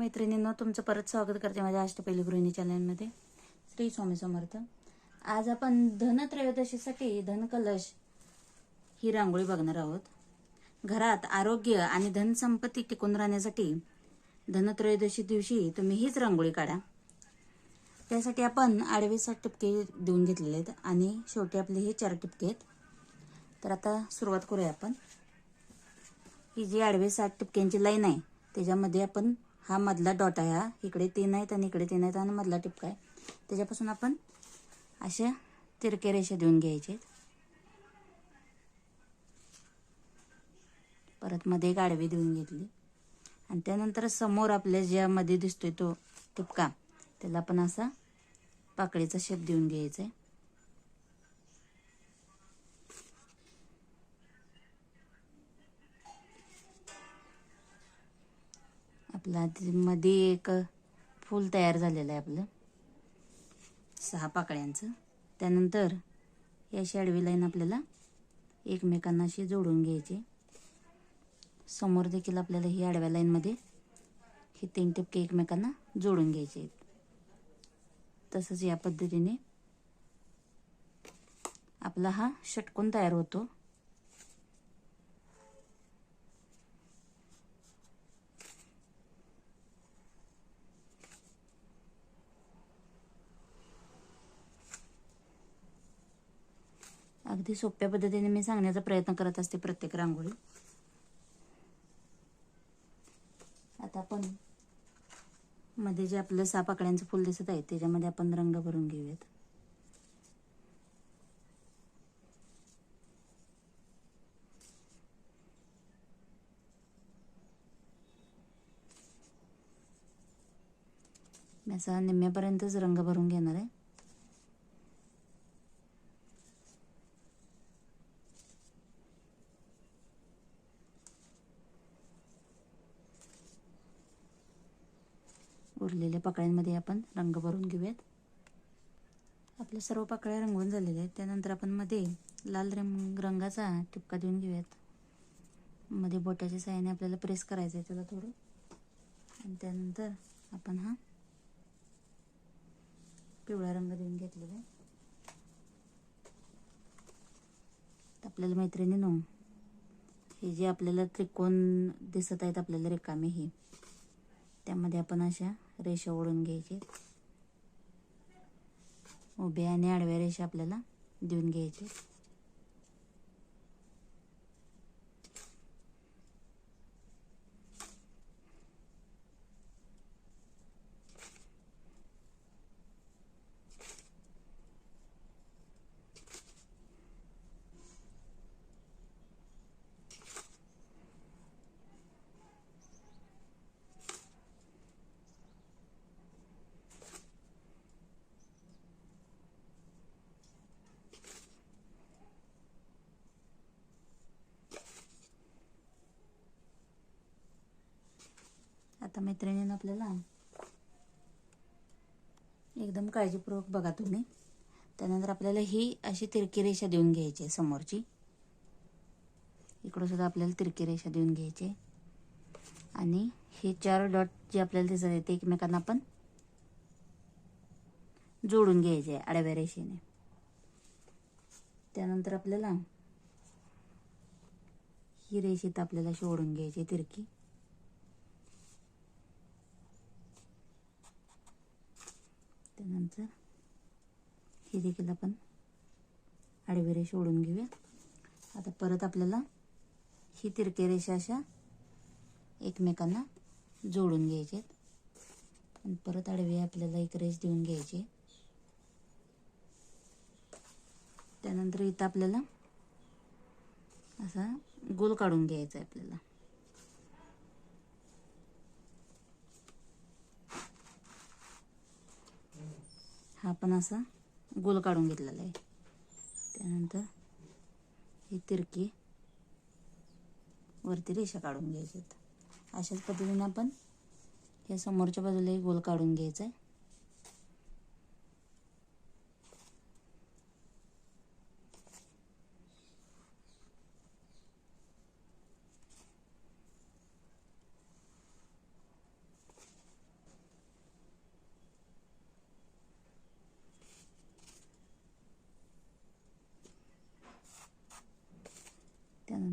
मैत्रिणींनो तुमचं परत स्वागत करते माझ्या अष्टपैली गृहिणी चॅनलमध्ये. श्री स्वामी समर्थ. आज आपण धनत्रयोदशीसाठी धनकलश ही रांगोळी बघणार आहोत. घरात आरोग्य आणि धनसंपत्ती टिकून राहण्यासाठी धनत्रयोदशी दिवशी तुम्ही हीच रांगोळी काढा. त्यासाठी आपण आडवे सात टिपके देऊन घेतलेले आहेत आणि शेवटी आपले हे चार टिपके आहेत. तर आता सुरुवात करूया आपण. ही जी आडवे सात टिपक्यांची लाईन आहे त्याच्यामध्ये आपण हा मधला डॉट आहे हा. इकडे तीन आहेत आणि इकडे तीन आहेत आणि मधला टिपका आहे. त्याच्यापासून आपण अशा तिरके रेषा देऊन घ्यायचे. परत मध्ये एक आडवी देऊन घेतली. आणि त्यानंतर समोर आपल्या ज्यामध्ये दिसतोय तो टिपका त्याला आपण असा पाकळीचा शेप देऊन घ्यायचा आहे. आपला ते मध्ये एक फूल तयार झालेलं आहे आपलं. सहा पाकळ्यांचं. त्यानंतर या शॅडवी लाईन आपल्याला एकमेकांना अशी जोडून घ्यायची. समोर देखील आपल्याला ही आडव्या लाईनमध्ये हे तीन टिपके एकमेकांना जोडून घ्यायचे आहेत. तसंच या पद्धतीने आपला हा षटकोन तयार होतो. अगदी सोप्या पद्धतीने मी सांगण्याचा प्रयत्न करत असते प्रत्येक रांगोळी. आता आपण मध्ये जे आपलं सहा पाकळ्यांचं फुल दिसत आहे त्याच्यामध्ये आपण रंग भरून घेऊयात. मी असा निम्म्यापर्यंतच रंग भरून घेणार आहे. या पाकळ्यांमध्ये आपण रंग भरून घेऊयात. आपल्या सर्व पाकळ्या रंगवून झालेल्या आहेत. त्यानंतर आपण मध्ये लाल रंग रंगाचा टिपका देऊन घेऊयात. मध्ये बोटाच्या साह्याने आपल्याला प्रेस करायचं आहे त्याला थोडं. आणि त्यानंतर आपण हा पिवळा रंग देऊन घेतलेला आहे. आपल्याला मैत्रिणीनो हे जे आपल्याला त्रिकोण दिसत आहेत आपल्याला रिकामे हे. त्यामध्ये आपण अशा रेषा ओढून घ्यायचे. उभ्या आणि आडव्या रेषा आपल्याला देऊन घ्यायचे. आता मैत्रिणीनं आपल्याला एकदम काळजीपूर्वक बघा तुम्ही. त्यानंतर आपल्याला ही अशी तिरकी रेषा देऊन घ्यायची आहे समोरची. इकडं सुद्धा आपल्याला तिरकी रेषा देऊन घ्यायची आहे. आणि हे चार डॉट जे आपल्याला दिसत आहे ते एकमेकांना आपण जोडून घ्यायचे आहे आडव्या रेषेने. त्यानंतर आपल्याला ही रेषेत आपल्याला शोडून घ्यायची आहे तिरकी. त्यानंतर हे देखील आपण आडवी रेषा ओढून घेऊया. आता परत आपल्याला ही तिरके रेषा अशा एकमेकांना जोडून घ्यायचे आहेत. आणि परत आडवी आपल्याला एक रेष देऊन घ्यायची त्यानंतर इथं आपल्याला असा गोल काढून घ्यायचा आहे आपल्याला. हा पण असा गोल काढून घेतलेला आहे. त्यानंतर ही तिरकी वरती रेषा काढून घ्यायच्यात अशाच पद्धतीने आपण या समोरच्या बाजूलाही गोल काढून घ्यायचा आहे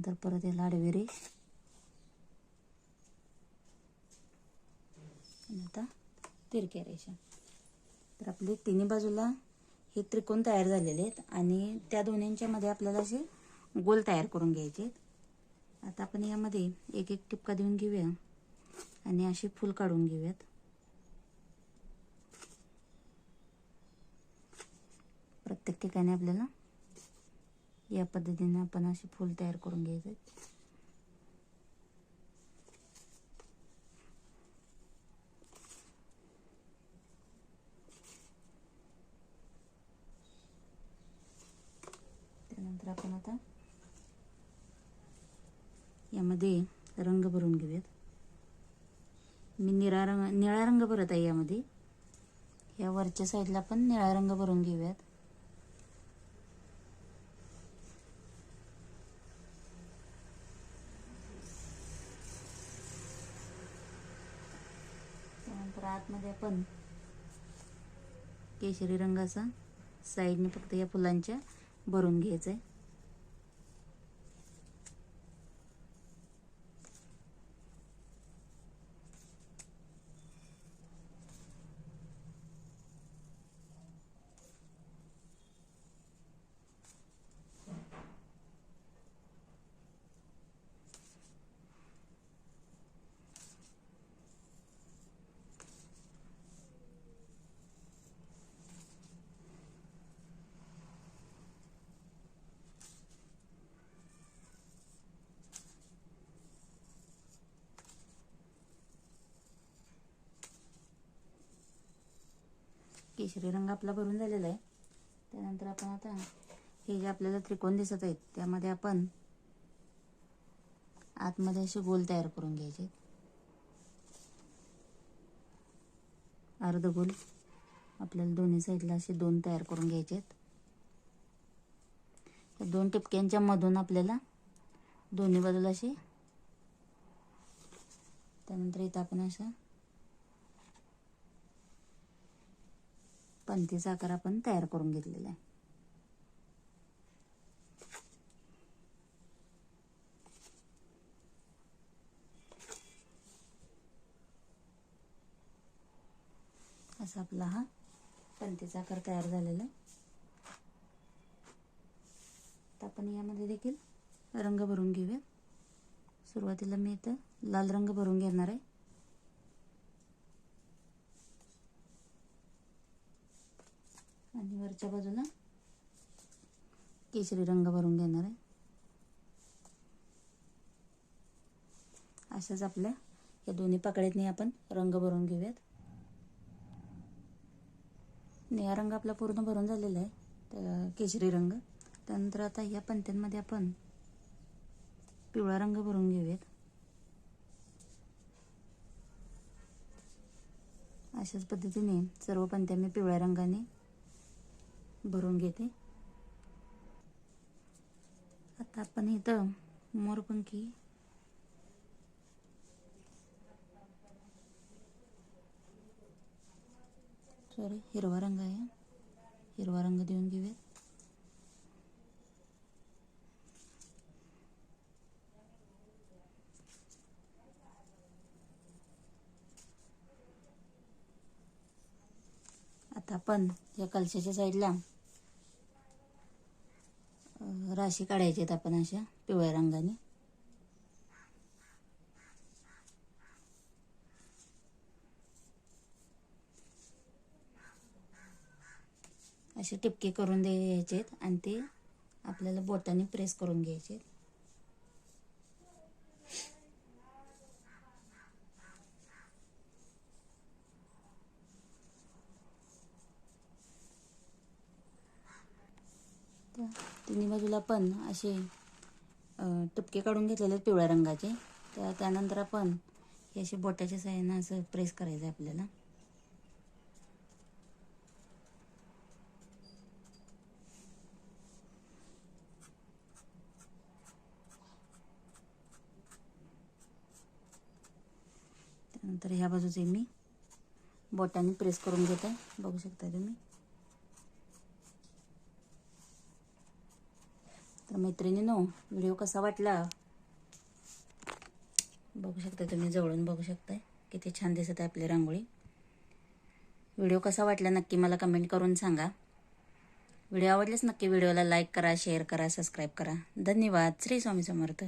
त्यानंतर परत हे आडवी रेष आता तिरक्या रेषा. तर आपली तिन्ही बाजूला हे त्रिकोण तयार झालेले आहेत आणि त्या दोन्हींच्या मध्ये आपल्याला असे गोल तयार करून घ्यायचे आहेत. आता आपण यामध्ये एक एक टिपका देऊन घेऊया आणि असे फूल काढून घेऊयात. प्रत्येक ठिकाणी आपल्याला या पद्धतीने आपण असे फूल तयार करून घ्यायचे. त्यानंतर आपण आता यामध्ये रंग भरून घेऊयात. मी निळा रंग निळा रंग भरत आहे यामध्ये. या वरच्या साईडला पण निळा रंग भरून घेऊयात. त्यानंतर आतमध्ये आपण केशरी रंगाचा साईडने फक्त या फुलांच्या भरून घ्यायचं आहे केशरी रंग आपला भरून झालेला आहे. त्यानंतर आपण आता हे जे आपल्याला त्रिकोण दिसत आहेत त्यामध्ये आपण आतमध्ये असे गोल तयार करून घ्यायचे अर्ध गोल. आपल्याला दोन्ही साईडला असे दोन तयार करून घ्यायचे आहेत. या दोन टिपक्यांच्या मधून आपल्याला दोन्ही बाजूला असे त्यानंतर इथं आपण असं पंथीचा आकार आपण तयार करून घेतलेला आहे. असा आपला हा पंथीचा आकार तयार झालेला आहे. आता आपण यामध्ये देखील रंग भरून घेऊया. सुरुवातीला मी इथं लाल रंग भरून घेणार आहे आणि वरच्या बाजूला केशरी रंग भरून घेणार आहे. अशाच आपल्या या दोन्ही पकड्यातनी आपण रंग भरून घेऊयात. निळा रंग आपला पूर्ण भरून झालेला आहे. त्या केशरी रंग. त्यानंतर आता या पंत्यांमध्ये आपण पिवळा रंग भरून घेऊयात. अशाच पद्धतीने सर्व पंत्या मी पिवळ्या रंगाने भरून घेते. आता आपण इथं मोरपंखी सॉरी हिरवा रंग आहे. हिरवा रंग देऊन घेऊयात आता आपण या कलशाच्या साईडला राशी काढायची आहेत आपण अशा पिवळ्या रंगाने. असे टिपके करून द्यायचे आहेत आणि ते आपल्याला बोटाने प्रेस करून घ्यायचे आहेत त्या तिन्ही बाजूला पण असे टपके काढून घेतलेले आहेत पिवळ्या रंगाचे. त्या त्यानंतर आपण हे असे बोटाच्या साह्यानं असं प्रेस करायचं आहे आपल्याला. त्यानंतर ह्या बाजूचे मी बोटाने प्रेस करून घेत. आहे बघू शकता तुम्ही. तर मैत्रिणीनो व्हिडिओ कसा वाटला? बघू शकता तुम्ही जवळून बघू शकताय. किती छान दिसत आहे आपली रांगोळी. व्हिडिओ कसा वाटला नक्की मला कमेंट करून सांगा. व्हिडिओ आवडल्यास नक्की व्हिडिओला लाईक करा शेअर करा सबस्क्राईब करा. धन्यवाद. श्री स्वामी समर्थ.